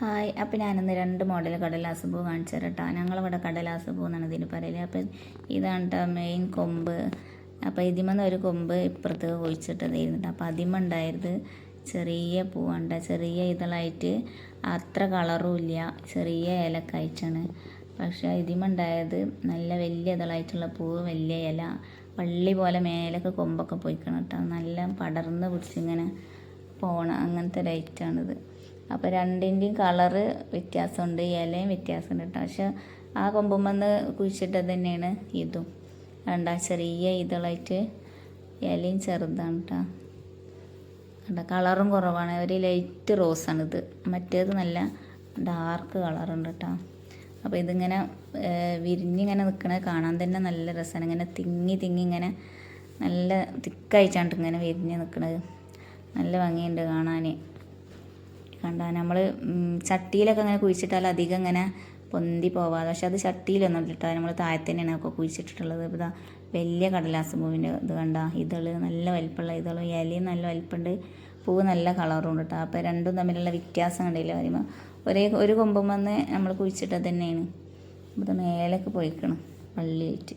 Hi. അപ്പോൾ ഞാനിന്ന് രണ്ട് മോഡൽ കടലാസ് പൂ കാണിച്ചു തരട്ടോ ഞങ്ങളിവിടെ കടലാസ് പൂ എന്നാണ് ഇതിന് പറയൽ. അപ്പം ഇതാണ് കേട്ടോ മെയിൻ കൊമ്പ്. അപ്പോൾ ഇതിമെന്ന് ഒരു കൊമ്പ് ഇപ്പുറത്ത് കുഴിച്ചിട്ടതായിരുന്നു അപ്പോൾ അതിമുണ്ടായത് ചെറിയ പൂവുണ്ട് ചെറിയ ഇതളായിട്ട് അത്ര കളറും ഇല്ല. ചെറിയ ഇലക്കായിട്ടാണ് പക്ഷേ ഇതിമുണ്ടായത് നല്ല വലിയ ഇതളായിട്ടുള്ള പൂവ് വലിയ ഇല വള്ളി പോലെ മേലൊക്കെ കൊമ്പൊക്കെ പോയിക്കണം കേട്ടോ നല്ല പടർന്ന് പിടിച്ചിങ്ങനെ പോണ അങ്ങനത്തെ ലൈറ്റാണിത് അപ്പോൾ രണ്ടിന്റെയും കളറ് വ്യത്യാസമുണ്ട് ഇലയും വ്യത്യാസമുണ്ട് കേട്ടോ പക്ഷെ ആ കൊമ്പുമെന്ന് കുഴിച്ചിട്ടത് തന്നെയാണ് ഇതും. രണ്ടാ ചെറിയ ഇതളായിട്ട് ഇലയും ചെറുതാണ് കേട്ടോ കണ്ട കളറും കുറവാണ്. ഒരു ലൈറ്റ് റോസാണ് ഇത്. മറ്റേത് നല്ല ഡാർക്ക് കളറുണ്ട് കേട്ടോ അപ്പോൾ ഇതിങ്ങനെ വിരിഞ്ഞിങ്ങനെ നിൽക്കണത് കാണാൻ തന്നെ നല്ല രസമാണ് ഇങ്ങനെ തിങ്ങി തിങ്ങി ഇങ്ങനെ നല്ല തിക്കായിട്ടാണ് ഇങ്ങനെ വിരിഞ്ഞ് നിൽക്കണത് നല്ല ഭംഗിയുണ്ട് കാണാൻ കണ്ട. നമ്മൾ ചട്ടിയിലൊക്കെ അങ്ങനെ കുഴിച്ചിട്ടാൽ അധികം ഇങ്ങനെ പൊന്തി പോവാതെ. പക്ഷെ അത് ചട്ടിയിലൊന്നും ഇട്ടിട്ടാൽ നമ്മൾ താഴെ തന്നെയാണ് ഒക്കെ കുഴിച്ചിട്ടിട്ടുള്ളത്. ഇതാ വലിയ കടലാസ് പൂവിന്റെ ഇത് കണ്ട. ഇതൾ നല്ല വലിപ്പമുള്ള ഇതളും ഇലയും നല്ല വലിപ്പമുണ്ട്. പൂവ് നല്ല കളറും ഉണ്ട് കേട്ടോ. അപ്പോൾ രണ്ടും തമ്മിലുള്ള വ്യത്യാസം കണ്ടില്ല? പറയുമ്പോൾ ഒരേ ഒരു കൊമ്പം വന്ന് നമ്മൾ കുഴിച്ചിട്ടത് തന്നെയാണ്. ഇവിടെ മേലേക്ക് പോയിക്കണം വള്ളിയായിട്ട്